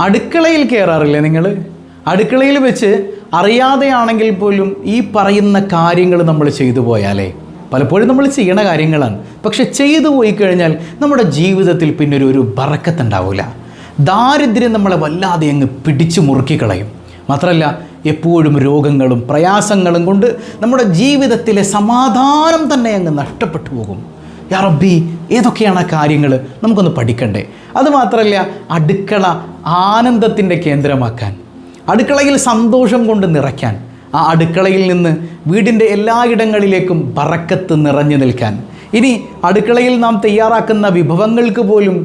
അടുക്കളയിൽ കയറാറില്ലേ നിങ്ങൾ അടുക്കളയിൽ വെച്ച് അറിയാതെയാണെങ്കിൽ പോലും ഈ പറയുന്ന കാര്യങ്ങൾ നമ്മൾ ചെയ്തു പോയാലേ പലപ്പോഴും നമ്മൾ ചെയ്യണ കാര്യങ്ങളാണ്. പക്ഷെ ചെയ്തു പോയി കഴിഞ്ഞാൽ നമ്മുടെ ജീവിതത്തിൽ പിന്നെ ഒരു ഒരു ബറക്കത്തുണ്ടാവില്ല ദാരിദ്ര്യം നമ്മളെ വല്ലാതെ അങ്ങ് പിടിച്ചു മുറുക്കി കളയും. മാത്രമല്ല എപ്പോഴും രോഗങ്ങളും പ്രയാസങ്ങളും കൊണ്ട് നമ്മുടെ ജീവിതത്തിലെ സമാധാനം തന്നെ അങ്ങ് നഷ്ടപ്പെട്ടു പോകും. യാ റബ്ബി ഏതൊക്കെയാണ് ആ കാര്യങ്ങൾ നമുക്കൊന്ന് പഠിക്കണ്ടേ. അതുമാത്രമല്ല അടുക്കള ആനന്ദത്തിന്റെ കേന്ദ്രമാക്കാൻ അടുക്കളയിൽ സന്തോഷം കൊണ്ട് നിറയ്ക്കാൻ ആ അടുക്കളയിൽ നിന്ന് വീടിന്റെ എല്ലായിടങ്ങളിലേക്കും പറക്കത്ത് നിറഞ്ഞു നിൽക്കാൻ. ഇനി അടുക്കളയിൽ നാം തയ്യാറാക്കുന്ന വിഭവങ്ങൾക്ക് പോലും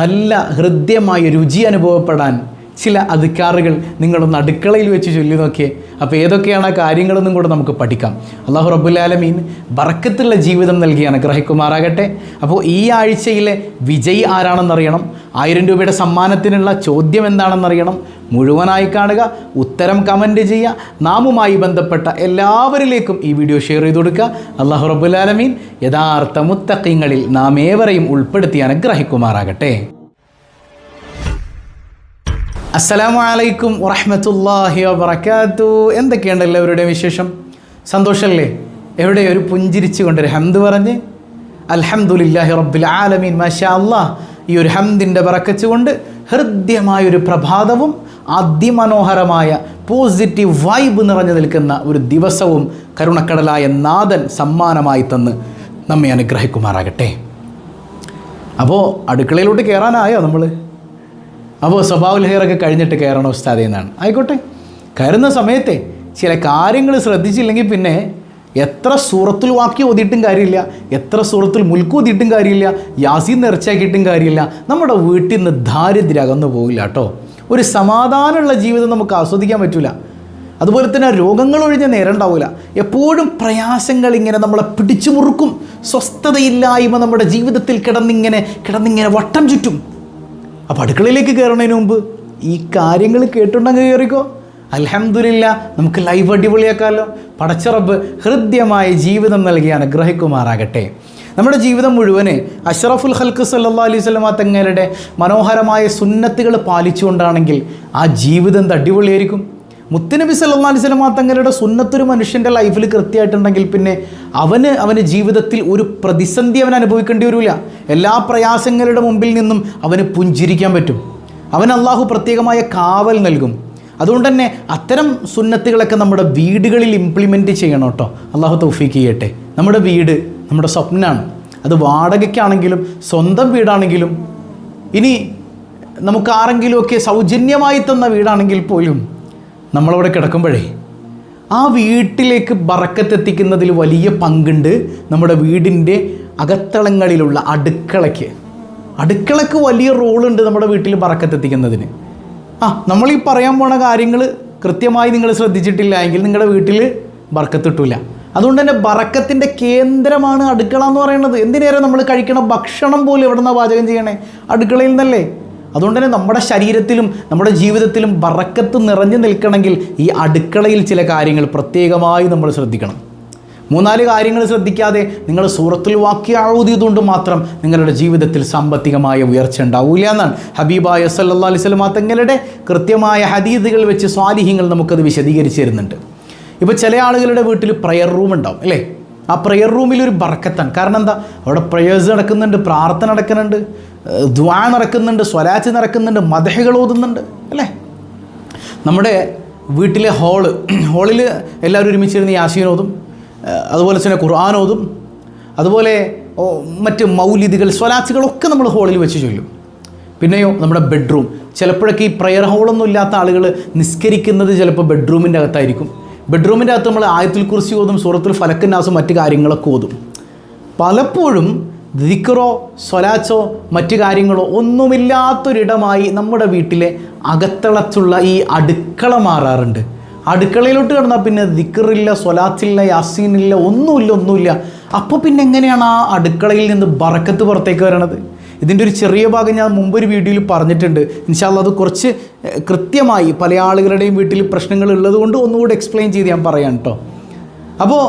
നല്ല ഹൃദ്യമായ രുചി അനുഭവപ്പെടാൻ ചില അധികാറുകൾ നിങ്ങളൊന്ന് അടുക്കളയിൽ വെച്ച് ചൊല്ലി നോക്കിയേ. അപ്പോൾ ഏതൊക്കെയാണ് ആ കാര്യങ്ങളെന്നും കൂടെ നമുക്ക് പഠിക്കാം. അള്ളാഹു റബുല്ലാലമീൻ ബറക്കത്തുള്ള ജീവിതം നൽകി അനുഗ്രഹിക്കുമാറാകട്ടെ. അപ്പോൾ ഈ ആഴ്ചയിലെ വിജയി ആരാണെന്നറിയണം. ആയിരം രൂപയുടെ സമ്മാനത്തിനുള്ള ചോദ്യം എന്താണെന്നറിയണം. മുഴുവനായി കാണുക ഉത്തരം കമന്റ് ചെയ്യുക നാമുമായി ബന്ധപ്പെട്ട എല്ലാവരിലേക്കും ഈ വീഡിയോ ഷെയർ ചെയ്ത് കൊടുക്കുക. അള്ളാഹു റബുലാലമീൻ യഥാർത്ഥ മുത്തക്കിങ്ങളിൽ നാം ഏവരെയും ഉൾപ്പെടുത്തി അനുഗ്രഹിക്കുമാറാകട്ടെ. അസ്സലാമു അലൈക്കും വറഹ്മത്തുള്ളാഹി വബറകാതു എന്തൊക്കെയുണ്ട് എല്ലാവരുടെയും വിശേഷം? സന്തോഷമല്ലേ എവിടെ ഒരു പുഞ്ചിരിച്ചു ഒരു ഹംദ് പറഞ്ഞ് അൽഹംദുലില്ലാഹി റബ്ബിൽ ആലമീൻ. മാഷാ അല്ലാഹ് ഈ ഒരു ഹംദിന്റെ കൊണ്ട് ഹൃദ്യമായൊരു പ്രഭാതവും അതിമനോഹരമായ പോസിറ്റീവ് വൈബ് നിറഞ്ഞു നിൽക്കുന്ന ഒരു ദിവസവും കരുണക്കടലായ നാഥൻ സമ്മാനമായി തന്ന് നമ്മെ അനുഗ്രഹിക്കുമാറാകട്ടെ. അപ്പോൾ അടുക്കളയിലോട്ട് കയറാനായോ നമ്മൾ അപ്പോൾ സ്വഭാവ ലഹറൊക്കെ കഴിഞ്ഞിട്ട് കയറണം ഉസ്താദേ എന്നാണ്. ആയിക്കോട്ടെ. കയറുന്ന സമയത്തെ ചില കാര്യങ്ങൾ ശ്രദ്ധിച്ചില്ലെങ്കിൽ പിന്നെ എത്ര സൂറത്തുൽ വാക്യം ഓതിയിട്ടും കാര്യമില്ല എത്ര സൂറത്തുൽ മുൽക്ക് ഓതിയിട്ടും കാര്യമില്ല യാസീൻ നിറച്ചാക്കിയിട്ടും കാര്യമില്ല. നമ്മുടെ വീട്ടിൽ നിന്ന് ദാരിദ്ര്യം അകന്നു പോകില്ല കേട്ടോ. ഒരു സമാധാനമുള്ള ജീവിതം നമുക്ക് ആസ്വദിക്കാൻ പറ്റില്ല അതുപോലെ തന്നെ രോഗങ്ങൾ ഒഴിഞ്ഞ നേരം ഉണ്ടാവില്ല എപ്പോഴും പ്രയാസങ്ങൾ ഇങ്ങനെ നമ്മളെ പിടിച്ചു മുറുക്കും. സ്വസ്ഥതയില്ലായ്മ നമ്മുടെ ജീവിതത്തിൽ കിടന്നിങ്ങനെ കിടന്നിങ്ങനെ വട്ടം ചുറ്റും. അപ്പോൾ അടുക്കളയിലേക്ക് കയറുന്നതിന് മുമ്പ് ഈ കാര്യങ്ങൾ കേട്ടുണ്ടെങ്കിൽ കയറിക്കോ. അലഹമില്ല നമുക്ക് ലൈവ് അടിപൊളിയാക്കാമല്ലോ പടച്ചറബ് ഹൃദ്യമായ ജീവിതം നൽകി അനുഗ്രഹിക്കുമാറാകട്ടെ. നമ്മുടെ ജീവിതം മുഴുവൻ അഷറഫുൽ ഹൽക്ക് സല്ലാ അലൈഹി സ്വലമ തങ്ങളുടെ മനോഹരമായ സുന്നത്തുകൾ പാലിച്ചുകൊണ്ടാണെങ്കിൽ ആ ജീവിതം അടിപൊളിയായിരിക്കും? മുത്തുനബി സല്ലാ അലൈഹി സ്വലമ തങ്ങളുടെ സുന്നത്തൊരു മനുഷ്യന്റെ ലൈഫിൽ കൃത്യമായിട്ടുണ്ടെങ്കിൽ പിന്നെ അവന് അവന് ജീവിതത്തിൽ ഒരു പ്രതിസന്ധി അവൻ അനുഭവിക്കേണ്ടി വരില്ല എല്ലാ പ്രയാസങ്ങളുടെ മുമ്പിൽ നിന്നും അവന് പുഞ്ചിരിക്കാൻ പറ്റും. അവൻ അള്ളാഹു പ്രത്യേകമായ കാവൽ നൽകും. അതുകൊണ്ട് തന്നെ അത്തരം സുന്നത്തുകളൊക്കെ നമ്മുടെ വീടുകളിൽ ഇംപ്ലിമെന്റ് ചെയ്യണം കേട്ടോ. അള്ളാഹു തൗഫീക്ക് ചെയ്യട്ടെ. നമ്മുടെ വീട് നമ്മുടെ സ്വപ്നമാണ് അത് വാടകയ്ക്കാണെങ്കിലും സ്വന്തം വീടാണെങ്കിലും ഇനി നമുക്ക് ആരെങ്കിലുമൊക്കെ സൗജന്യമായി തന്ന വീടാണെങ്കിൽ പോലും നമ്മളവിടെ കിടക്കുമ്പോഴേ ആ വീട്ടിലേക്ക് ബറക്കത്തെത്തിക്കുന്നതിൽ വലിയ പങ്കുണ്ട് നമ്മുടെ വീടിന്റെ അകത്തളങ്ങളിലുള്ള അടുക്കളയ്ക്ക്. അടുക്കളയ്ക്ക് വലിയ റോളുണ്ട് നമ്മുടെ വീട്ടിൽ ബറക്കത്തെത്തിക്കുന്നതിന്. ആ നമ്മൾ ഈ പറയാൻ പോണ കാര്യങ്ങൾ കൃത്യമായി നിങ്ങൾ ശ്രദ്ധിച്ചിട്ടില്ല എങ്കിൽ നിങ്ങളുടെ വീട്ടിൽ ബറക്കത്തിട്ടില്ല അതുകൊണ്ട് തന്നെ ബറക്കത്തിന്റെ കേന്ദ്രമാണ് അടുക്കള എന്ന് പറയുന്നത്. എന്തിനേറെ നമ്മൾ കഴിക്കണ ഭക്ഷണം പോലും എവിടെ നിന്നാണ് പാചകം ചെയ്യണേ? അടുക്കളയിൽ നിന്നല്ലേ. അതുകൊണ്ട് തന്നെ നമ്മുടെ ശരീരത്തിലും നമ്മുടെ ജീവിതത്തിലും വറക്കത്ത് നിറഞ്ഞു നിൽക്കണമെങ്കിൽ ഈ അടുക്കളയിൽ ചില കാര്യങ്ങൾ പ്രത്യേകമായി നമ്മൾ ശ്രദ്ധിക്കണം. മൂന്നാൽ കാര്യങ്ങൾ ശ്രദ്ധിക്കാതെ നിങ്ങൾ സൂറത്തിൽ വാക്യാവൂതിയതുകൊണ്ട് മാത്രം നിങ്ങളുടെ ജീവിതത്തിൽ സാമ്പത്തികമായ ഉയർച്ച ഉണ്ടാവില്ല എന്നാണ്. ഹബീബായ സല്ലാ അലൈഹി സ്വലമാ തങ്ങളുടെ കൃത്യമായ ഹദീദുകൾ വെച്ച് സ്വാലിഹ്യങ്ങൾ നമുക്കത് വിശദീകരിച്ച് തരുന്നുണ്ട്. ഇപ്പോൾ ചില ആളുകളുടെ വീട്ടിൽ പ്രയർ റൂം ഉണ്ടാവും അല്ലേ? ആ പ്രെയർ റൂമിൽ ഒരു ബർക്കത്താണ്. കാരണം എന്താ? അവിടെ പ്രേയേഴ്സ് നടക്കുന്നുണ്ട് പ്രാർത്ഥന നടക്കുന്നുണ്ട് ദ്വാ നടക്കുന്നുണ്ട് സ്വലാച്ച് നടക്കുന്നുണ്ട് മദഹകൾ ഓതുന്നുണ്ട് അല്ലേ? നമ്മുടെ വീട്ടിലെ ഹോൾ ഹോളിൽ എല്ലാവരും ഒരുമിച്ചിരുന്ന് യാസീൻ ഓതും അതുപോലെ തന്നെ ഖുർആൻ ഓതും അതുപോലെ മറ്റ് മൗലിദികൾ സ്വലാച്ചുകളൊക്കെ നമ്മൾ ഹോളിൽ വെച്ച് ചൊല്ലും. പിന്നെയോ നമ്മുടെ ബെഡ്റൂം ചിലപ്പോഴൊക്കെ ഈ പ്രയർ ഹോളൊന്നും ഇല്ലാത്ത ആളുകൾ നിസ്കരിക്കുന്നത് ചിലപ്പോൾ ബെഡ്റൂമിന്റെ അകത്തായിരിക്കും. ബെഡ്റൂമിന്റെ അകത്ത് നമ്മൾ ആയത്തിൽ കുറിച്ച് ഓതും സൂറത്തുൽ ഫലക്കന്നാസും മറ്റു കാര്യങ്ങളൊക്കെ ഓതും. പലപ്പോഴും ദിക്കറോ സ്വലാച്ചോ മറ്റു കാര്യങ്ങളോ ഒന്നുമില്ലാത്തൊരിടമായി നമ്മുടെ വീട്ടിലെ അകത്തളത്തുള്ള ഈ അടുക്കള മാറാറുണ്ട്. അടുക്കളയിലോട്ട് കിടന്നാൽ പിന്നെ ദിക്കറില്ല സ്വലാത്തില്ല യാസീനില്ല ഒന്നുമില്ല ഒന്നുമില്ല. അപ്പോൾ പിന്നെ എങ്ങനെയാണ് ആ അടുക്കളയിൽ നിന്ന് ബറക്കത്ത് പുറത്തേക്ക് വരണത്? ഇതിന്റെ ഒരു ചെറിയ ഭാഗം ഞാൻ മുമ്പൊരു വീഡിയോയിൽ പറഞ്ഞിട്ടുണ്ട്. ഇൻഷാല്ല അത് കുറച്ച് കൃത്യമായി പല ആളുകളുടെയും വീട്ടിൽ പ്രശ്നങ്ങൾ ഉള്ളതുകൊണ്ട് ഒന്നുകൂടി എക്സ്പ്ലെയിൻ ചെയ്ത് ഞാൻ പറയാം കേട്ടോ അപ്പോൾ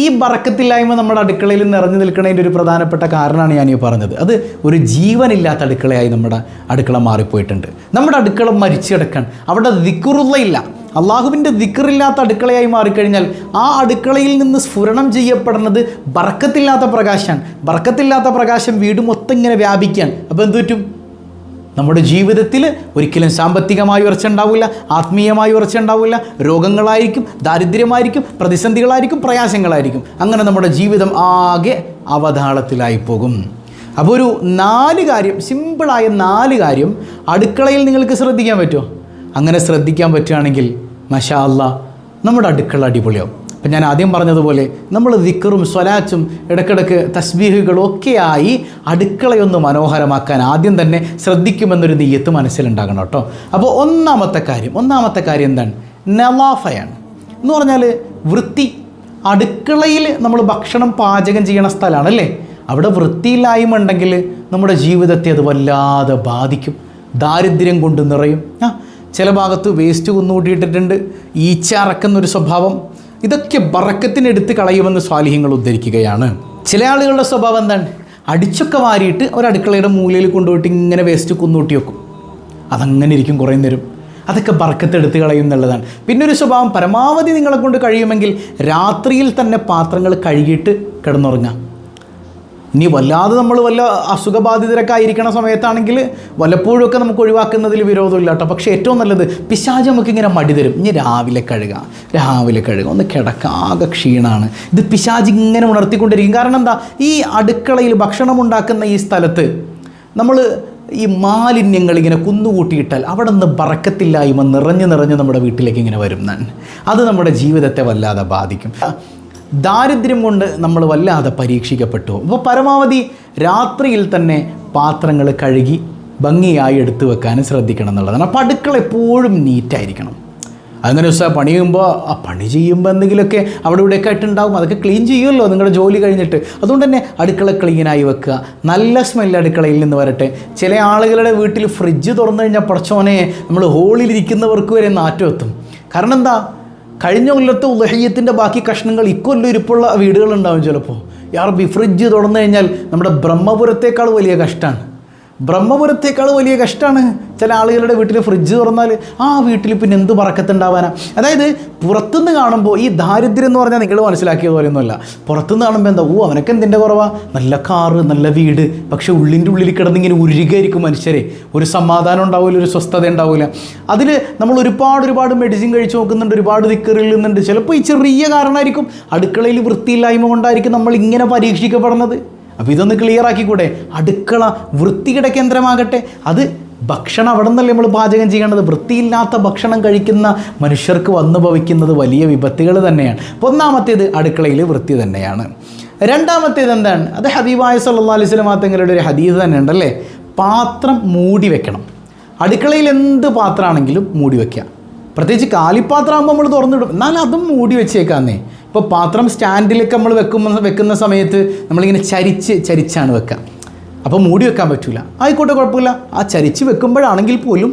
ഈ ബറക്കത്തില്ലായ്മ നമ്മുടെ അടുക്കളയിൽ നിറഞ്ഞു നിൽക്കുന്നതിന്റെ ഒരു പ്രധാനപ്പെട്ട കാരണമാണ് ഞാൻ ഈ പറഞ്ഞത്. അത് ഒരു ജീവനില്ലാത്ത അടുക്കളയായി നമ്മുടെ അടുക്കള മാറിപ്പോയിട്ടുണ്ട്. നമ്മുടെ അടുക്കള മരിച്ചു കിടക്കാൻ അവിടെ ദിക്കുറുള്ളയില്ല അള്ളാഹുവിന്റെ ദിക്കറില്ലാത്ത അടുക്കളയായി മാറിക്കഴിഞ്ഞാൽ ആ അടുക്കളയിൽ നിന്ന് സ്ഫുരണം ചെയ്യപ്പെടുന്നത് ബറക്കത്തില്ലാത്ത പ്രകാശമാണ് ബറക്കത്തില്ലാത്ത പ്രകാശം വീട് മൊത്തം ഇങ്ങനെ വ്യാപിക്കാൻ അപ്പോൾ എന്ത് പറ്റും? നമ്മുടെ ജീവിതത്തിൽ ഒരിക്കലും സാമ്പത്തികമായി ഉയർച്ച ഉണ്ടാവില്ല ആത്മീയമായി ഉയർച്ച ഉണ്ടാവില്ല. രോഗങ്ങളായിരിക്കും ദാരിദ്ര്യമായിരിക്കും പ്രതിസന്ധികളായിരിക്കും പ്രയാസങ്ങളായിരിക്കും. അങ്ങനെ നമ്മുടെ ജീവിതം ആകെ അവതാളത്തിലായി പോകും. അപ്പോൾ ഒരു നാല് കാര്യം സിമ്പിളായ നാല് കാര്യം അടുക്കളയിൽ നിങ്ങൾക്ക് ശ്രദ്ധിക്കാൻ പറ്റുമോ? അങ്ങനെ ശ്രദ്ധിക്കാൻ പറ്റുകയാണെങ്കിൽ മഷാ അല്ല നമ്മുടെ അടുക്കള അടിപൊളിയാവും. അപ്പം ഞാൻ ആദ്യം പറഞ്ഞതുപോലെ നമ്മൾ ദിക്കറും സ്വലാച്ചും ഇടക്കിടക്ക് തസ്ബീഹുകളും ഒക്കെയായി അടുക്കളയൊന്ന് മനോഹരമാക്കാൻ ആദ്യം തന്നെ ശ്രദ്ധിക്കുമെന്നൊരു നെയ്യത്ത് മനസ്സിലുണ്ടാകണം കേട്ടോ. അപ്പോൾ ഒന്നാമത്തെ കാര്യം ഒന്നാമത്തെ കാര്യം എന്താണ്? നവാഫയാണ്. എന്ന് പറഞ്ഞാൽ വൃത്തി അടുക്കളയിൽ നമ്മൾ ഭക്ഷണം പാചകം ചെയ്യണ സ്ഥലമാണ് അല്ലേ അവിടെ വൃത്തിയില്ലായ്മ ഉണ്ടെങ്കിൽ നമ്മുടെ ജീവിതത്തെ അത് വല്ലാതെ ബാധിക്കും. ദാരിദ്ര്യം കൊണ്ട് നിറയും. ആ ചില ഭാഗത്ത് വേസ്റ്റ് കുന്നുകൂട്ടിയിട്ടിട്ടുണ്ട് ഈച്ച അറക്കുന്നൊരു സ്വഭാവം. ഇതൊക്കെ ബറക്കത്തിനെടുത്ത് കളയുമെന്ന് സ്വാലിഹ്യങ്ങൾ ഉദ്ധരിക്കുകയാണ്. ചില ആളുകളുടെ സ്വഭാവം എന്താണ്? അടിച്ചൊക്കെ വാരിയിട്ട് ഒരു അടുക്കളയുടെ മൂലയിൽ കൊണ്ടുപോയിട്ട് ഇങ്ങനെ വേസ്റ്റ് കുന്നൂട്ടി വെക്കും. അതങ്ങനെ ഇരിക്കും കുറേ നേരം. അതൊക്കെ ബറക്കത്തെടുത്ത് കളയും എന്നുള്ളതാണ്. പിന്നെ ഒരു സ്വഭാവം പരമാവധി നിങ്ങളെ കൊണ്ട് കഴിയുമെങ്കിൽ രാത്രിയിൽ തന്നെ പാത്രങ്ങൾ കഴുകിയിട്ട് കിടന്നുറങ്ങാം ഇനി വല്ലാതെ നമ്മൾ വല്ല അസുഖബാധിതരൊക്കെ ആയിരിക്കണ സമയത്താണെങ്കിൽ വല്ലപ്പോഴുമൊക്കെ നമുക്ക് ഒഴിവാക്കുന്നതിൽ വിരോധമില്ല കേട്ടോ. പക്ഷേ ഏറ്റവും നല്ലത് പിശാജ് നമുക്ക് ഇങ്ങനെ മടി തരും. ഇനി രാവിലെ കഴുകുക രാവിലെ കഴുകുക ഒന്ന് കിടക്കാകെ ആകെ ക്ഷീണമാണ് ഇത് പിശാജ് ഇങ്ങനെ ഉണർത്തിക്കൊണ്ടിരിക്കും. കാരണം എന്താ? ഈ അടുക്കളയിൽ ഭക്ഷണം ഉണ്ടാക്കുന്ന ഈ സ്ഥലത്ത് നമ്മൾ ഈ മാലിന്യങ്ങൾ ഇങ്ങനെ കുന്നുകൂട്ടിയിട്ടാൽ അവിടെ നിന്ന് ബറക്കത്തില്ലായ്മ നിറഞ്ഞു നിറഞ്ഞ് നമ്മുടെ വീട്ടിലേക്ക് ഇങ്ങനെ വരും അത് നമ്മുടെ ജീവിതത്തെ വല്ലാതെ ബാധിക്കും. ദാരിദ്ര്യം കൊണ്ട് നമ്മൾ വല്ലാതെ പരീക്ഷിക്കപ്പെട്ടു. അപ്പോൾ പരമാവധി രാത്രിയിൽ തന്നെ പാത്രങ്ങൾ കഴുകി ഭംഗിയായി എടുത്തു വെക്കാനും ശ്രദ്ധിക്കണം എന്നുള്ളതാണ്. അപ്പോൾ അടുക്കള എപ്പോഴും നീറ്റായിരിക്കണം അങ്ങനെ ദിവസം പണി ചെയ്യുമ്പോൾ ആ പണി ചെയ്യുമ്പോൾ എന്തെങ്കിലുമൊക്കെ അവിടെ ഇവിടെയൊക്കെ ആയിട്ടുണ്ടാവും അതൊക്കെ ക്ലീൻ ചെയ്യുമല്ലോ നിങ്ങളുടെ ജോലി കഴിഞ്ഞിട്ട്. അതുകൊണ്ട് തന്നെ അടുക്കള ക്ലീനായി വെക്കുക. നല്ല സ്മെല്ല് അടുക്കളയിൽ നിന്ന് വരട്ടെ. ചില ആളുകളുടെ വീട്ടിൽ ഫ്രിഡ്ജ് തുറന്നു കഴിഞ്ഞാൽ പടച്ചോനെ നമ്മൾ ഹോളിലിരിക്കുന്നവർക്ക് വരെ നാറ്റം എത്തും. കാരണം എന്താ? കഴിഞ്ഞ കൊല്ലത്തെ ഉലഹയ്യത്തിന്റെ ബാക്കി കഷ്ണങ്ങൾ ഇക്കൊല്ലം ഇരിപ്പുള്ള വീടുകളുണ്ടാവും ചിലപ്പോൾ യാർ ബി ഫ്രിഡ്ജ് തുറന്നു കഴിഞ്ഞാൽ നമ്മുടെ ബ്രഹ്മപുരത്തേക്കാൾ വലിയ കഷ്ടമാണ് ബ്രഹ്മപുരത്തേക്കാൾ വലിയ കഷ്ടമാണ് ചില ആളുകളുടെ വീട്ടിൽ ഫ്രിഡ്ജ് തുറന്നാൽ ആ വീട്ടിൽ പിന്നെ എന്ത് പറക്കത്തുണ്ടാവാനാ? അതായത് പുറത്തുനിന്ന് കാണുമ്പോൾ ഈ ദാരിദ്ര്യം എന്ന് പറഞ്ഞാൽ നിങ്ങൾ മനസ്സിലാക്കിയത് പോലെയൊന്നുമല്ല പുറത്തുനിന്ന് കാണുമ്പോൾ എന്താ ഓ അവനൊക്കെ എന്തിന്റെ കുറവാ? നല്ല കാറ് നല്ല വീട്. പക്ഷേ ഉള്ളിന്റെ ഉള്ളിൽ കിടന്നിങ്ങനെ ഉരുകയായിരിക്കും മനുഷ്യരെ. ഒരു സമാധാനം ഉണ്ടാവില്ല ഒരു സ്വസ്ഥത ഉണ്ടാവില്ല അതിൽ നമ്മൾ ഒരുപാട് ഒരുപാട് മെഡിസിൻ കഴിച്ച് നോക്കുന്നുണ്ട് ഒരുപാട് ദിക്കറില്ലുന്നുണ്ട് ചിലപ്പോൾ ഈ ചെറിയ കാരണമായിരിക്കും അടുക്കളയിൽ വൃത്തിയില്ലായ്മ കൊണ്ടായിരിക്കും നമ്മൾ ഇങ്ങനെ പരീക്ഷിക്കപ്പെടുന്നത്. അപ്പോൾ ഇതൊന്ന് ക്ലിയർ ആക്കിക്കൂടെ? അടുക്കള വൃത്തിയുടെ കേന്ദ്രമാകട്ടെ. അത് ഭക്ഷണം അവിടെ നിന്നല്ലേ നമ്മൾ പാചകം ചെയ്യേണ്ടത്? വൃത്തിയില്ലാത്ത ഭക്ഷണം കഴിക്കുന്ന മനുഷ്യർക്ക് വന്നു ഭവിക്കുന്നത് വലിയ വിപത്തുകൾ തന്നെയാണ്. അപ്പോൾ ഒന്നാമത്തേത് അടുക്കളയിൽ വൃത്തി തന്നെയാണ്. രണ്ടാമത്തേത് എന്താണ്? അത് ഹബീബായ സല്ലാ അലൈഹി സ്വലമാ തങ്ങളുടെ ഒരു ഹദീസ് തന്നെ ഉണ്ടല്ലേ പാത്രം മൂടി വെക്കണം. അടുക്കളയിൽ എന്ത് പാത്രമാണെങ്കിലും മൂടി വെക്കുക. പ്രത്യേകിച്ച് കാലിപ്പാത്രമാകുമ്പോൾ നമ്മൾ തുറന്നിടും. എന്നാൽ അതും മൂടി വെച്ചേക്കാന്നേ. ഇപ്പോൾ പാത്രം സ്റ്റാൻഡിലൊക്കെ നമ്മൾ വെക്കുമ്പോൾ വെക്കുന്ന സമയത്ത് നമ്മളിങ്ങനെ ചരിച്ച് ചരിച്ചാണ് വെക്കുക അപ്പോൾ മൂടി വെക്കാൻ പറ്റില്ല ആയിക്കോട്ടെ കുഴപ്പമില്ല. ആ ചരിച്ച് വെക്കുമ്പോഴാണെങ്കിൽ പോലും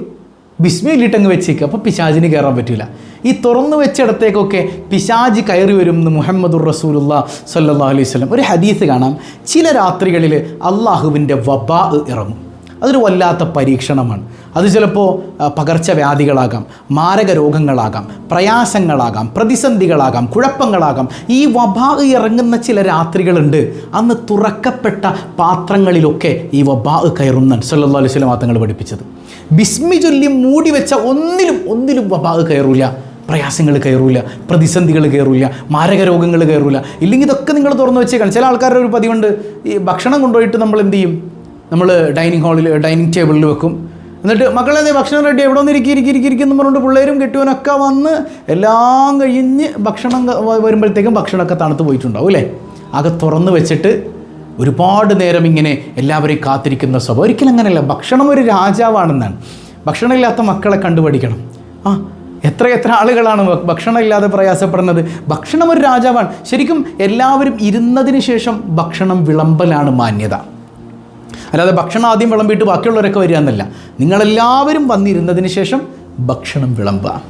ബിസ്മയിലിട്ടങ്ങ് വെച്ചേക്കുക അപ്പോൾ പിശാജിന് കയറാൻ പറ്റില്ല ഈ തുറന്നു വെച്ചിടത്തേക്കൊക്കെ പിശാജ് കയറി വരും എന്ന് മുഹമ്മദുർ റസൂലുള്ള സല്ലാ അലൈഹി സ്വലം ഒരു ഹദീസ് കാണാം. ചില രാത്രികളിൽ അള്ളാഹുവിന്റെ വബാ ഇറങ്ങും. അതൊരു വല്ലാത്ത പരീക്ഷണമാണ്. അത് ചിലപ്പോൾ പകർച്ചവ്യാധികളാകാം മാരക രോഗങ്ങളാകാം പ്രയാസങ്ങളാകാം പ്രതിസന്ധികളാകാം കുഴപ്പങ്ങളാകാം. ഈ വബ ഇറങ്ങുന്ന ചില രാത്രികളുണ്ട്. അന്ന് തുറക്കപ്പെട്ട പാത്രങ്ങളിലൊക്കെ ഈ വബ കയറുന്ന സല്ലല്ലാഹു അലൈഹി വസല്ലം തങ്ങൾ പഠിപ്പിച്ചത്. ബിസ്മി ചൊല്ലി മൂടി വെച്ച ഒന്നിലും ഒന്നിലും വബ കയറൂല. പ്രയാസങ്ങൾ കയറൂല പ്രതിസന്ധികൾ കയറൂല മാരക രോഗങ്ങൾ കയറൂല. ഇല്ലെങ്കിൽ ഇതൊക്കെ നിങ്ങൾ തുറന്നു വെച്ചേക്കണം. ചില ആൾക്കാരുടെ ഒരു പതിവുണ്ട്. ഈ ഭക്ഷണം കൊണ്ടുപോയിട്ട് നമ്മൾ എന്ത് ചെയ്യും? നമ്മൾ ഡൈനിങ് ഹാളിൽ ഡൈനിങ് ടേബിളിൽ വെക്കും. എന്നിട്ട് മക്കളെ ഭക്ഷണം റെഡി എവിടെ നിന്ന് ഇരിക്കി ഇരിക്കി ഇരിക്കി ഇരിക്കുന്നു പറഞ്ഞുകൊണ്ട് പിള്ളേരും കെട്ടിയവനൊക്കെ വന്ന് എല്ലാം കഴിഞ്ഞ് ഭക്ഷണം വരുമ്പോഴത്തേക്കും ഭക്ഷണമൊക്കെ തണുത്ത് പോയിട്ടുണ്ടാവും അല്ലേ? ആകെ തുറന്ന് വെച്ചിട്ട് ഒരുപാട് നേരം ഇങ്ങനെ എല്ലാവരെയും കാത്തിരിക്കുന്ന സ്വഭാവം. ഒരിക്കലും അങ്ങനെയല്ല. ഭക്ഷണം ഒരു രാജാവാണെന്നാണ്. ഭക്ഷണമില്ലാത്ത മക്കളെ കണ്ടുപഠിക്കണം. ആ എത്ര എത്ര ആളുകളാണ് ഭക്ഷണം ഭക്ഷണമില്ലാതെ പ്രയാസപ്പെടുന്നത്? ഭക്ഷണം ഒരു രാജാവാണ്. ശരിക്കും എല്ലാവരും ഇരുന്നതിന് ശേഷം ഭക്ഷണം വിളമ്പലാണ് മാന്യത. അല്ലാതെ ഭക്ഷണം ആദ്യം വിളമ്പിയിട്ട് ബാക്കിയുള്ളവരൊക്കെ വരിക എന്നല്ല. നിങ്ങളെല്ലാവരും വന്നിരുന്നതിന് ശേഷം ഭക്ഷണം വിളമ്പുക.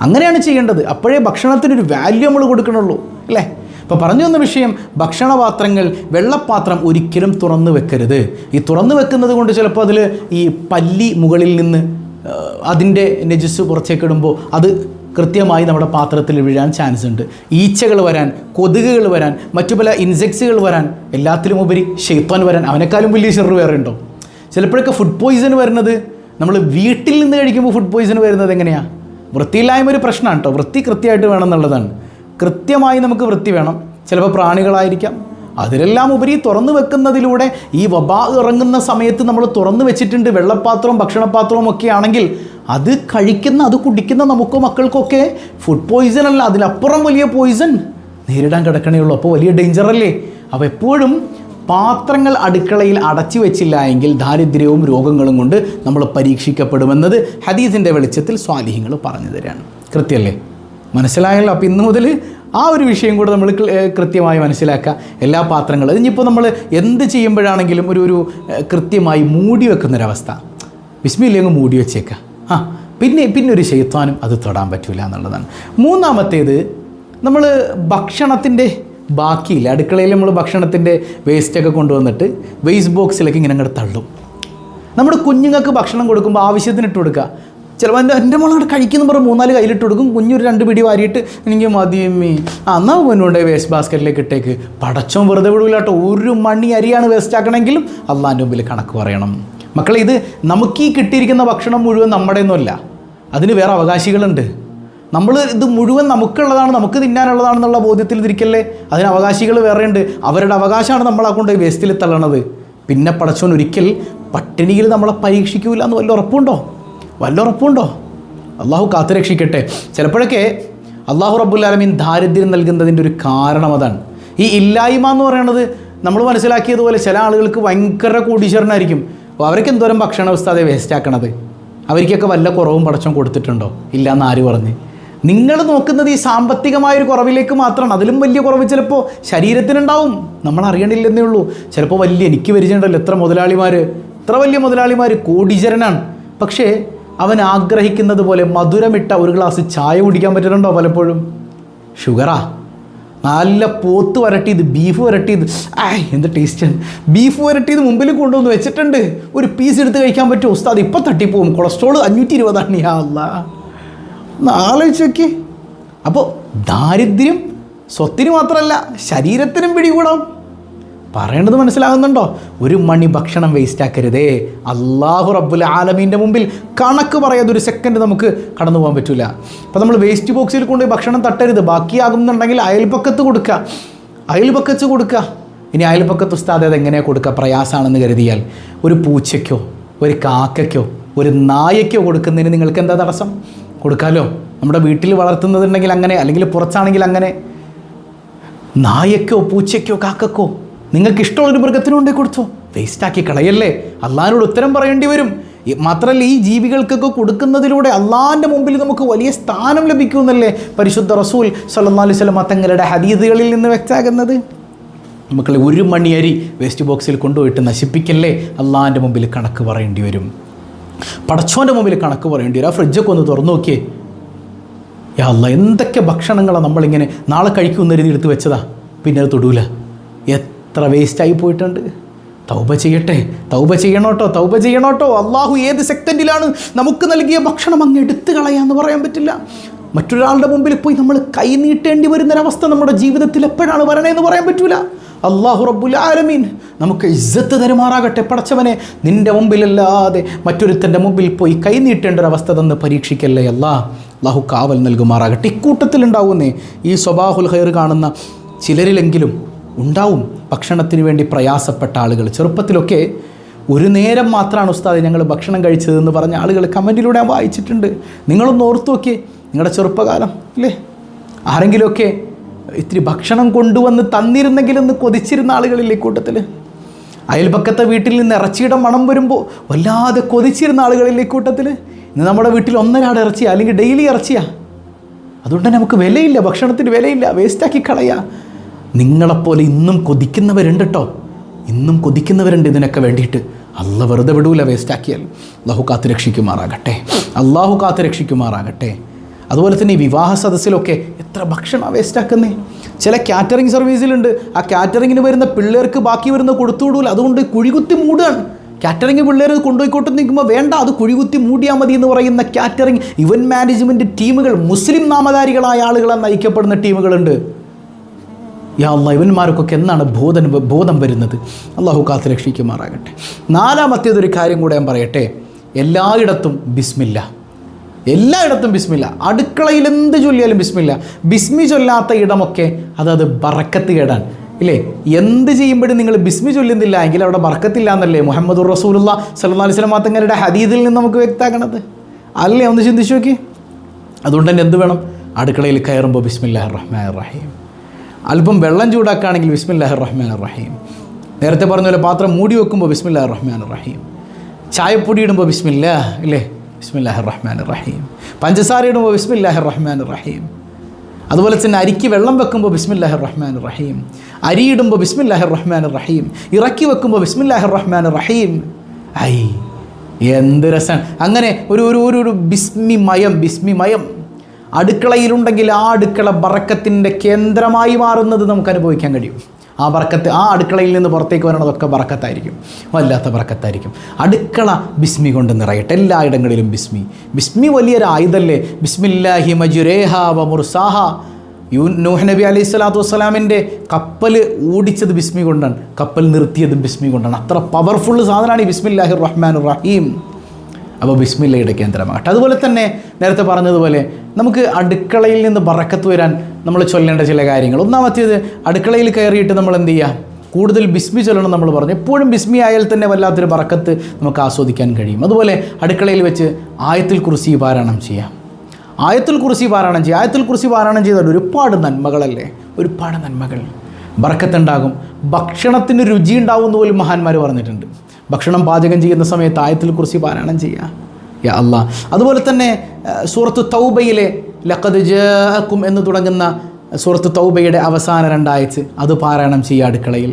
അങ്ങനെയാണ് ചെയ്യേണ്ടത്. അപ്പോഴേ ഭക്ഷണത്തിനൊരു വാല്യൂ നമ്മൾ കൊടുക്കണുള്ളൂ അല്ലേ? ഇപ്പോൾ പറഞ്ഞു വന്ന വിഷയം ഭക്ഷണപാത്രങ്ങൾ വെള്ളപ്പാത്രം ഒരിക്കലും തുറന്നു വെക്കരുത്. ഈ തുറന്നു വെക്കുന്നത് കൊണ്ട് ചിലപ്പോൾ അതിൽ ഈ പല്ലി മുകളിൽ നിന്ന് അതിന്റെ നെജസ് പുറത്തേക്കിടുമ്പോൾ അത് കൃത്യമായി നമ്മുടെ പാത്രത്തിൽ വീഴാൻ ചാൻസ് ഉണ്ട്. ഈച്ചകൾ വരാൻ കൊതുകുകൾ വരാൻ മറ്റു പല ഇൻസെക്ട്സുകൾ വരാൻ എല്ലാത്തിലും ഉപരി ഷെയ്ത്താൻ വരാൻ അവനെക്കാളും വലിയ ചെറു വേറെ ഉണ്ടോ? ചിലപ്പോഴൊക്കെ ഫുഡ് പോയിസൺ വരുന്നത് നമ്മൾ വീട്ടിൽ നിന്ന് കഴിക്കുമ്പോൾ ഫുഡ് പോയിസൺ വരുന്നത് എങ്ങനെയാണ് വൃത്തിയില്ലായ്മ ഒരു പ്രശ്നമാണ് കേട്ടോ. വൃത്തി കൃത്യമായിട്ട് വേണം എന്നുള്ളതാണ്. കൃത്യമായി നമുക്ക് വൃത്തി വേണം. ചിലപ്പോൾ പ്രാണികളായിരിക്കാം. അതിലെല്ലാം ഉപരി തുറന്നു വെക്കുന്നതിലൂടെ ഈ വബാ ഇറങ്ങുന്ന സമയത്ത് നമ്മൾ തുറന്നു വെച്ചിട്ടുണ്ട് വെള്ളപ്പാത്രവും ഭക്ഷണപാത്രവും ഒക്കെ ആണെങ്കിൽ അത് കഴിക്കുന്ന അത് കുടിക്കുന്ന നമുക്കോ മക്കൾക്കൊക്കെ ഫുഡ് പോയിസൺ അല്ല. അതിലപ്പുറം വലിയ പോയിസൺ നേരിടാൻ കിടക്കണേ ഉള്ളൂ. അപ്പോൾ വലിയ ഡേഞ്ചർ അല്ലേ? അപ്പോൾ എപ്പോഴും പാത്രങ്ങൾ അടുക്കളയിൽ അടച്ചു വെച്ചില്ല എങ്കിൽ ദാരിദ്ര്യവും രോഗങ്ങളും കൊണ്ട് നമ്മൾ പരീക്ഷിക്കപ്പെടുമെന്നത് ഹദീസിന്റെ വെളിച്ചത്തിൽ സ്വാലിഹ്യങ്ങൾ പറഞ്ഞു തരാണ്. കൃത്യമല്ലേ മനസ്സിലായല്ലോ? അപ്പോൾ ഇന്ന് മുതൽ ആ ഒരു വിഷയം കൂടെ നമ്മൾ കൃത്യമായി മനസ്സിലാക്കുക. എല്ലാ പാത്രങ്ങളും ഇനിയിപ്പോൾ നമ്മൾ എന്ത് ചെയ്യുമ്പോഴാണെങ്കിലും ഒരു ഒരു കൃത്യമായി മൂടി വെക്കുന്നൊരവസ്ഥ. വിസ്മിയില്ലെങ്കിൽ മൂടി വെച്ചേക്കുക ആ പിന്നെ പിന്നെ ഒരു ശൈത്താനും അത് തൊടാൻ പറ്റില്ല എന്നുള്ളതാണ്. മൂന്നാമത്തേത് നമ്മൾ ഭക്ഷണത്തിന്റെ ബാക്കിയില്ല അടുക്കളയിൽ നമ്മൾ ഭക്ഷണത്തിന്റെ വേസ്റ്റൊക്കെ കൊണ്ടുവന്നിട്ട് വേസ്റ്റ് ബോക്സിലേക്ക് ഇങ്ങനെ അങ്ങോട്ട് തള്ളും. നമ്മുടെ കുഞ്ഞുങ്ങൾക്ക് ഭക്ഷണം കൊടുക്കുമ്പോൾ ആവശ്യത്തിന് ഇട്ട് കൊടുക്കുക. ചിലപ്പോൾ എന്റെ എന്റെ മോളോട് കഴിക്കുന്ന പറഞ്ഞ് മൂന്നാൽ കയ്യിലിട്ട് കൊടുക്കും കുഞ്ഞൊരു രണ്ട് പിടി വാരിയിട്ട് എനിക്ക് മതിയമ്മി ആ എന്നാൽ മുന്നോട്ട് വേസ്റ്റ് ബാസ്ക്കറ്റിലേക്ക് ഇട്ടേക്ക്. പടച്ചോൻ വെറുതെ വിടൂല ഒരു മണി അരിയാണ് വേസ്റ്റ് ആക്കണമെങ്കിലും അള്ളാന്റെ മുമ്പിൽ കണക്ക് പറയണം. മക്കളെ ഇത് നമുക്ക് ഈ കിട്ടിയിരിക്കുന്ന ഭക്ഷണം മുഴുവൻ നമ്മുടെ ഒന്നുമല്ല അതിന് വേറെ അവകാശികളുണ്ട്. നമ്മൾ ഇത് മുഴുവൻ നമുക്കുള്ളതാണ് നമുക്ക് തിന്നാനുള്ളതാണെന്നുള്ള ബോധ്യത്തിൽ ഇരിക്കല്ലേ? അതിന് അവകാശികൾ വേറെയുണ്ട്. അവരുടെ അവകാശമാണ് നമ്മൾ കൊണ്ട് വേസ്റ്റിൽ തള്ളണത്. പിന്നെ പടച്ചോൻ ഒരിക്കൽ പട്ടിണിയിൽ നമ്മളെ പരീക്ഷിക്കൂല എന്ന് വല്ല ഉറപ്പുണ്ടോ? വല്ല ഉറപ്പുണ്ടോ? അള്ളാഹു കാത്തുരക്ഷിക്കട്ടെ ചിലപ്പോഴൊക്കെ അള്ളാഹു റബ്ബുല്ലാലമീൻ ദാരിദ്ര്യം നൽകുന്നതിന്റെ ഒരു കാരണം അതാണ്. ഈ ഇല്ലായ്മ എന്ന് പറയുന്നത് നമ്മൾ മനസ്സിലാക്കിയതുപോലെ ചില ആളുകൾക്ക് ഭയങ്കര കോടീശ്വരനായിരിക്കും. അപ്പോൾ അവർക്ക് എന്തോരം ഭക്ഷണ അതേ വേസ്റ്റ് ആക്കണത്? അവർക്കൊക്കെ വല്ല കുറവും പടച്ചം കൊടുത്തിട്ടുണ്ടോ? ഇല്ല എന്ന് ആര് പറഞ്ഞ്? നിങ്ങൾ നോക്കുന്നത് ഈ സാമ്പത്തികമായൊരു കുറവിലേക്ക് മാത്രമാണ്. അതിലും വലിയ കുറവ് ചിലപ്പോൾ ശരീരത്തിനുണ്ടാവും. നമ്മൾ അറിയണില്ലെന്നേ ഉള്ളൂ. ചിലപ്പോൾ വലിയ എനിക്ക് പരിചയമുണ്ടല്ലോ എത്ര മുതലാളിമാർ എത്ര വലിയ മുതലാളിമാർ കോടീശ്വരനാണ്. പക്ഷേ അവൻ ആഗ്രഹിക്കുന്നത് പോലെ മധുരമിട്ട ഒരു ഗ്ലാസ് ചായ കുടിക്കാൻ പറ്റുന്നുണ്ടോ പലപ്പോഴും? ഷുഗറാ നല്ല പോത്ത് വരട്ടിയത് ബീഫ് വരട്ടിയത്. ആയ് എന്ത് ടേസ്റ്റാണ് ബീഫ് വരട്ടിയത് മുമ്പിൽ കൊണ്ടുവന്ന് വെച്ചിട്ടുണ്ട്. ഒരു പീസ് എടുത്ത് കഴിക്കാൻ പറ്റുമോ? ഉസ്താദ് ഇപ്പം തട്ടിപ്പോവും. കൊളസ്ട്രോൾ അഞ്ഞൂറ്റി ഇരുപതാണ് അല്ലാ ആലോചിച്ച് നോക്കി. അപ്പോൾ ദാരിദ്ര്യം സ്വത്തിന് മാത്രമല്ല ശരീരത്തിനും പിടികൂടാം. പറയേണ്ടത് മനസ്സിലാകുന്നുണ്ടോ? ഒരു മണി ഭക്ഷണം വേസ്റ്റ് ആക്കരുതേ. അള്ളാഹു റബ്ബുൽ ആലമീന്റെ മുമ്പിൽ കണക്ക് പറയാതെ ഒരു സെക്കൻഡ് നമുക്ക് കടന്നു പോകാൻ പറ്റില്ല അപ്പോൾ നമ്മൾ വേസ്റ്റ് ബോക്സിൽ കൊണ്ടുപോയി ഭക്ഷണം തട്ടരുത്. ബാക്കിയാകുന്നുണ്ടെങ്കിൽ അയൽപ്പക്കത്ത് കൊടുക്കുക അയൽപ്പക്കത്ത് കൊടുക്കുക ഇനി അയൽപ്പക്കത്ത് ഉസ്താദ് അത് എങ്ങനെയാണ് കൊടുക്കുക പ്രയാസമാണെന്ന് കരുതിയാൽ ഒരു പൂച്ചയ്ക്കോ ഒരു കാക്കയ്ക്കോ ഒരു നായയ്ക്കോ കൊടുക്കുന്നതിന് നിങ്ങൾക്ക് എന്താ തടസ്സം? കൊടുക്കാമല്ലോ നമ്മുടെ വീട്ടിൽ വളർത്തുന്നതുണ്ടെങ്കിൽ അങ്ങനെ അല്ലെങ്കിൽ പുറത്താണെങ്കിൽ അങ്ങനെ. നായക്കോ പൂച്ചയ്ക്കോ കാക്കക്കോ നിങ്ങൾക്ക് ഇഷ്ടമുള്ളൊരു മൃഗത്തിനും കൊണ്ടേ കൊടുത്തോ? വേസ്റ്റാക്കി കളയല്ലേ? അള്ളാഹിനോട് ഉത്തരം പറയേണ്ടി വരും. മാത്രമല്ല ഈ ജീവികൾക്കൊക്കെ കൊടുക്കുന്നതിലൂടെ അള്ളാഹിന്റെ മുമ്പിൽ നമുക്ക് വലിയ സ്ഥാനം ലഭിക്കുമെന്നല്ലേ പരിശുദ്ധ റസൂൽ സല്ലാ വസല്ലം തങ്ങളുടെ ഹദീദുകളിൽ നിന്ന് വ്യക്തമാകുന്നത്? മക്കളെ ഒരു മണി അരി വേസ്റ്റ് ബോക്സിൽ കൊണ്ടുപോയിട്ട് നശിപ്പിക്കല്ലേ അള്ളാഹിന്റെ മുമ്പിൽ കണക്ക് പറയേണ്ടി വരും? പടച്ചോന്റെ മുമ്പിൽ കണക്ക് പറയേണ്ടി വരും. ആ ഫ്രിഡ്ജൊക്കെ ഒന്ന് തുറന്നു നോക്കിയേ. യാ അല്ല എന്തൊക്കെ ഭക്ഷണങ്ങളാണ് നമ്മളിങ്ങനെ നാളെ കഴിക്കുമെന്ന് കരുതി എടുത്ത് വെച്ചതാ? പിന്നെ അത് തൊടൂല. എത്ര വേസ്റ്റായി പോയിട്ടുണ്ട്. തൗബ ചെയ്യട്ടെ തൗബ ചെയ്യണോട്ടോ തൗബ ചെയ്യണോട്ടോ. അള്ളാഹു ഏത് സെക്കൻഡിലാണ് നമുക്ക് നൽകിയ ഭക്ഷണം അങ്ങ് എടുത്തു കളയാന്ന് പറയാൻ പറ്റില്ല. മറ്റൊരാളുടെ മുമ്പിൽ പോയി നമ്മൾ കൈ നീട്ടേണ്ടി വരുന്നൊരവസ്ഥ നമ്മുടെ ജീവിതത്തിൽ എപ്പോഴാണ് വരണേന്ന് പറയാൻ പറ്റൂല. അള്ളാഹു റബ്ബുൽ ആലമീൻ നമുക്ക് ഇജ്ജത്ത് തരുമാറാകട്ടെ പടച്ചവനെ. നിന്റെ മുമ്പിലല്ലാതെ മറ്റൊരുത്തന്റെ മുമ്പിൽ പോയി കൈ നീട്ടേണ്ട ഒരു അവസ്ഥ തന്ന് പരീക്ഷിക്കല്ലേ അല്ലാ. അള്ളാഹു കാവൽ നൽകുമാറാകട്ടെ. ഇക്കൂട്ടത്തിലുണ്ടാവുന്നേ ഈ സ്വബാഹുൽ ഹൈർ കാണുന്ന ചിലരിലെങ്കിലും ഉണ്ടാവും. ഭക്ഷണത്തിന് വേണ്ടി പ്രയാസപ്പെട്ട ആളുകൾ. ചെറുപ്പത്തിലൊക്കെ ഒരു നേരം മാത്രമാണ് ഉസ്താദ് ഞങ്ങൾ ഭക്ഷണം കഴിച്ചതെന്ന് പറഞ്ഞ ആളുകൾ കമന്റിലൂടെ വായിച്ചിട്ടുണ്ട്. നിങ്ങളൊന്ന് ഓർത്തു നോക്കിയേ നിങ്ങളുടെ ചെറുപ്പകാലം അല്ലേ? ആരെങ്കിലുമൊക്കെ ഇത്തിരി ഭക്ഷണം കൊണ്ടുവന്ന് തന്നിരുന്നെങ്കിലെന്ന് കൊതിച്ചിരുന്ന ആളുകളില്ലേ കൂട്ടത്തിൽ അയൽപക്കത്തെ വീട്ടിൽ നിന്ന് ഇറച്ചിയുടെ മണം വരുമ്പോൾ വല്ലാതെ കൊതിച്ചിരുന്ന ആളുകളില്ലേ കൂട്ടത്തിൽ ഇന്ന് നമ്മുടെ വീട്ടിൽ ഒന്നരാട് ഇറച്ചിയാ അല്ലെങ്കിൽ ഡെയിലി ഇറച്ചിയാ? അതുകൊണ്ട് തന്നെ നമുക്ക് വിലയില്ല ഭക്ഷണത്തിന് വിലയില്ല വേസ്റ്റാക്കി കളയാ. നിങ്ങളെപ്പോലെ ഇന്നും കൊതിക്കുന്നവരുണ്ട് കേട്ടോ ഇന്നും കൊതിക്കുന്നവരുണ്ട് ഇതിനൊക്കെ വേണ്ടിയിട്ട്. അല്ല വെറുതെ വിടൂല വേസ്റ്റാക്കിയാൽ അള്ളാഹു കാത്ത് രക്ഷിക്കുമാറാകട്ടെ. അള്ളാഹു കാത്ത് രക്ഷിക്കുമാറാകട്ടെ. അതുപോലെ തന്നെ ഈ വിവാഹ സദസ്സിലൊക്കെ എത്ര ഭക്ഷണം വേസ്റ്റാക്കുന്നേ ചില കാറ്ററിംഗ് സർവീസിലുണ്ട് ആ കാറ്ററിങ്ങിന് വരുന്ന പിള്ളേർക്ക് ബാക്കി വരുന്ന കൊടുത്തു വിടൂല. അതുകൊണ്ട് കുഴികുത്തി മൂടുകയാണ് കാറ്ററിംഗ് പിള്ളേർ കൊണ്ടുപോയിക്കോട്ട് നിൽക്കുമ്പോൾ വേണ്ട അത് കുഴികുത്തി മൂടിയാൽ മതി എന്ന് പറയുന്ന കാറ്ററിംഗ് ഇവൻ മാനേജ്മെന്റ് ടീമുകൾ മുസ്ലിം നാമധാരികളായ ആളുകളെ നയിക്കപ്പെടുന്ന ടീമുകളുണ്ട് യാ അള്ളാഹ് ഇവന്മാർക്കൊക്കെ എന്നാണ് ബോധന ബോധം വരുന്നത്? അള്ളാഹു കാത്ത് രക്ഷിക്കുമാറാകട്ടെ. നാലാമത്തേതൊരു കാര്യം കൂടെ ഞാൻ പറയട്ടെ. എല്ലായിടത്തും ബിസ്മില്ല. എല്ലായിടത്തും ബിസ്മില്ല. അടുക്കളയിൽ എന്ത് ചൊല്ലിയാലും ബിസ്മില്ല. ബിസ്മി ചൊല്ലാത്ത ഇടമൊക്കെ അതത് ബറക്കത്ത് കേടാൻ ഇല്ലേ? എന്ത് ചെയ്യുമ്പോഴും നിങ്ങൾ ബിസ്മി ചൊല്ലുന്നില്ല. എങ്കിൽ അവിടെ ബർക്കത്തില്ല എന്നല്ലേ മുഹമ്മദ് റസൂലുള്ള സല്ലാ അലൈഹി മാത്തങ്ങരുടെ ഹദീദിൽ നിന്ന് നമുക്ക് വ്യക്തമാക്കണത്. അല്ലേ? ഒന്ന് ചിന്തിച്ചു നോക്കി. അതുകൊണ്ട് തന്നെ എന്ത് വേണം? അടുക്കളയിൽ കയറുമ്പോൾ ബിസ്മില്ലാഹ് റഹ്മാൻ റഹീം. അല്പം വെള്ളം ചൂടാക്കുകയാണെങ്കിൽ ബിസ്മില്ലാഹ് റഹ്മാൻ റഹീം നേരത്തെ പറഞ്ഞ പോലെ പാത്രം മൂടി വെക്കുമ്പോൾ ബിസ്മില്ലാഹ് റഹ്മാൻ റഹീം ചായപ്പൊടി ഇടുമ്പോൾ ബിസ്മില്ലാ ഇല്ലേ? ബിസ്മില്ലാഹ് റഹ്മാൻ റഹീം പഞ്ചസാര ഇടുമ്പോൾ ബിസ്മില്ലാഹ് റഹ്മാൻ റഹീം അതുപോലെ തന്നെ അരിക്ക് വെള്ളം വെക്കുമ്പോൾ ബിസ്മില്ലാഹി റഹ്മാൻ റഹീം അരി ഇടുമ്പോൾ ബിസ്മില്ലാഹി റഹ്മാൻ റഹീം ഇറക്കി വെക്കുമ്പോൾ ബിസ്മില്ലാഹി റഹ്മാൻ റഹീം ഐ എന്ത് രസം അങ്ങനെ ഒരു ഒരു ഒരു ബിസ്മിമയം ബിസ്മിമയം അടുക്കളയിലുണ്ടെങ്കിൽ ആ അടുക്കള ബറക്കത്തിന്റെ കേന്ദ്രമായി മാറുന്നത് നമുക്ക് അനുഭവിക്കാൻ കഴിയും. ആ ബറക്കത്ത് ആ അടുക്കളയിൽ നിന്ന് പുറത്തേക്ക് വരണതൊക്കെ ബറക്കത്തായിരിക്കും. വല്ലാത്ത ബറക്കത്തായിരിക്കും. അടുക്കള ബിസ്മി കൊണ്ട് നിറയട്ടെ. എല്ലായിടങ്ങളിലും ബിസ്മി. ബിസ്മി വലിയൊരു ആയുധല്ലേ ബിസ്മില്ലാഹി മജുരേഹ വ മുർസാഹ. യൂ നൂഹ് നബി അലൈഹി സ്വലാത്തു വസ്സലാമിന്റെ കപ്പൽ ഓടിച്ചത് ബിസ്മി കൊണ്ടാണ്. കപ്പൽ നിർത്തിയതും ബിസ്മി കൊണ്ടാണ്. അത്ര പവർഫുൾ സാധനമാണ് ഈ ബിസ്മില്ലാഹി റഹ്മാൻ റഹീം. അപ്പോൾ ബിസ്മില്ലയുടെ കേന്ദ്രമാകട്ടെ. അതുപോലെ തന്നെ നേരത്തെ പറഞ്ഞതുപോലെ നമുക്ക് അടുക്കളയിൽ നിന്ന് പറക്കത്ത് വരാൻ നമ്മൾ ചൊല്ലേണ്ട ചില കാര്യങ്ങൾ. ഒന്നാമത്തേത് അടുക്കളയിൽ കയറിയിട്ട് നമ്മൾ എന്ത് ചെയ്യുക കൂടുതൽ ബിസ്മി ചൊല്ലണം നമ്മൾ പറഞ്ഞു. എപ്പോഴും ബിസ്മി ആയാൽ തന്നെ വല്ലാത്തൊരു പറക്കത്ത് നമുക്ക് ആസ്വദിക്കാൻ കഴിയും. അതുപോലെ അടുക്കളയിൽ വെച്ച് ആയത്തിൽ കുറിസി പാരായണം ചെയ്യാം. ആയത്തിൽ കുറിസി പാരായണം ചെയ്യുക ആയത്തിൽ കുറിസി പാരായണം ചെയ്താൽ ഒരുപാട് നന്മകളല്ലേ? ഒരുപാട് നന്മകൾ. ബറക്കത്തുണ്ടാകും ഭക്ഷണത്തിന് രുചി ഉണ്ടാവും എന്ന് പോലും മഹാന്മാർ പറഞ്ഞിട്ടുണ്ട്. ഭക്ഷണം പാചകം ചെയ്യുന്ന സമയത്ത് ആയത്തിൽ കുറിച്ച് പാരായണം ചെയ്യുക യാ അല്ല അതുപോലെ തന്നെ സൂറത്ത് തൗബയിലെ ലക്കത് ജക്കും എന്ന് തുടങ്ങുന്ന സൂറത്ത് തൗബയുടെ അവസാന രണ്ടാഴ്ച അത് പാരായണം ചെയ്യുക അടുക്കളയിൽ.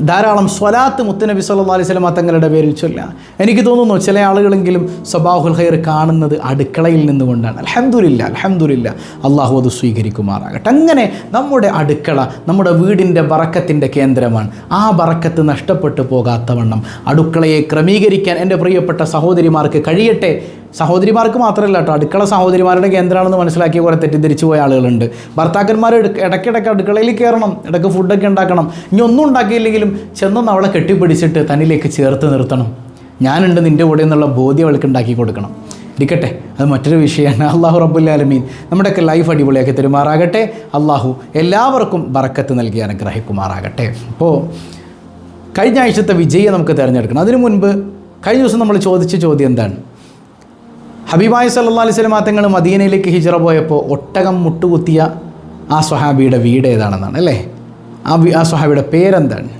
ധാരാളം സ്വലാത്ത് മുത്തനബി സല്ലാ അലൈഹി സ്വലമ തങ്ങളുടെ പേരിൽ ചൊല്ലുക എനിക്ക് തോന്നുന്നു ചില ആളുകളെങ്കിലും സബാഹുൽ ഹൈർ കാണുന്നത് അടുക്കളയിൽ നിന്നുകൊണ്ടാണ്. അൽഹംദുലില്ല അൽഹംദുലില്ല അള്ളാഹു അത് സ്വീകരിക്കുമാറാകട്ടെ. അങ്ങനെ നമ്മുടെ അടുക്കള നമ്മുടെ വീടിന്റെ ബറക്കത്തിന്റെ കേന്ദ്രമാണ്. ആ ബറക്കത്ത് നഷ്ടപ്പെട്ടു പോകാത്തവണ്ണം അടുക്കളയെ ക്രമീകരിക്കാൻ എന്റെ പ്രിയപ്പെട്ട സഹോദരിമാർക്ക് കഴിയട്ടെ സഹോദരിമാർക്ക് മാത്രമല്ല കേട്ടോ. അടുക്കള സഹോദരിമാരുടെ കേന്ദ്രമാണെന്ന് മനസ്സിലാക്കിയ കുറേ തെറ്റിദ്ധരിച്ചു പോയ ആളുകളുണ്ട്. ഭർത്താക്കന്മാർ ഇടയ്ക്ക് ഇടയ്ക്കിടയ്ക്ക് അടുക്കളയിൽ കയറണം ഇടയ്ക്ക് ഫുഡൊക്കെ ഉണ്ടാക്കണം. ഇനി ഒന്നും ഉണ്ടാക്കിയില്ലെങ്കിലും ചെന്നൊന്ന് അവളെ കെട്ടിപ്പിടിച്ചിട്ട് തന്നിലേക്ക് ചേർത്ത് നിർത്തണം. ഞാനുണ്ട് നിന്റെ കൂടെ എന്നുള്ള ബോധ്യം അവൾക്ക് ഉണ്ടാക്കി കൊടുക്കണം. ഇരിക്കട്ടെ അത് മറ്റൊരു വിഷയമാണ്. അള്ളാഹു റബ്ബുല്ലാലമീൻ നമ്മുടെയൊക്കെ ലൈഫ് അടിപൊളിയാക്കി തരുമാറാകട്ടെ. അള്ളാഹു എല്ലാവർക്കും ബറക്കത്ത് നൽകി അനുഗ്രഹിക്കുമാറാകട്ടെ. അപ്പോൾ കഴിഞ്ഞ ആഴ്ചത്തെ വിജയം നമുക്ക് തിരഞ്ഞെടുക്കണം. അതിനു മുൻപ് കഴിഞ്ഞ ദിവസം നമ്മൾ ചോദിച്ച ചോദ്യം എന്താണ്? ഹബീബായ് സല്ലാ അലൈഹി സ്വലമാ തങ്ങൾ മദീനയിലേക്ക് ഹിജറ പോയപ്പോൾ ഒട്ടകം മുട്ടുകുത്തിയ ആ സ്വഹാബിയുടെ വീട് ഏതാണെന്നാണ് അല്ലേ? ആ ആ സ്വഹാബിയുടെ പേരെന്താണ്?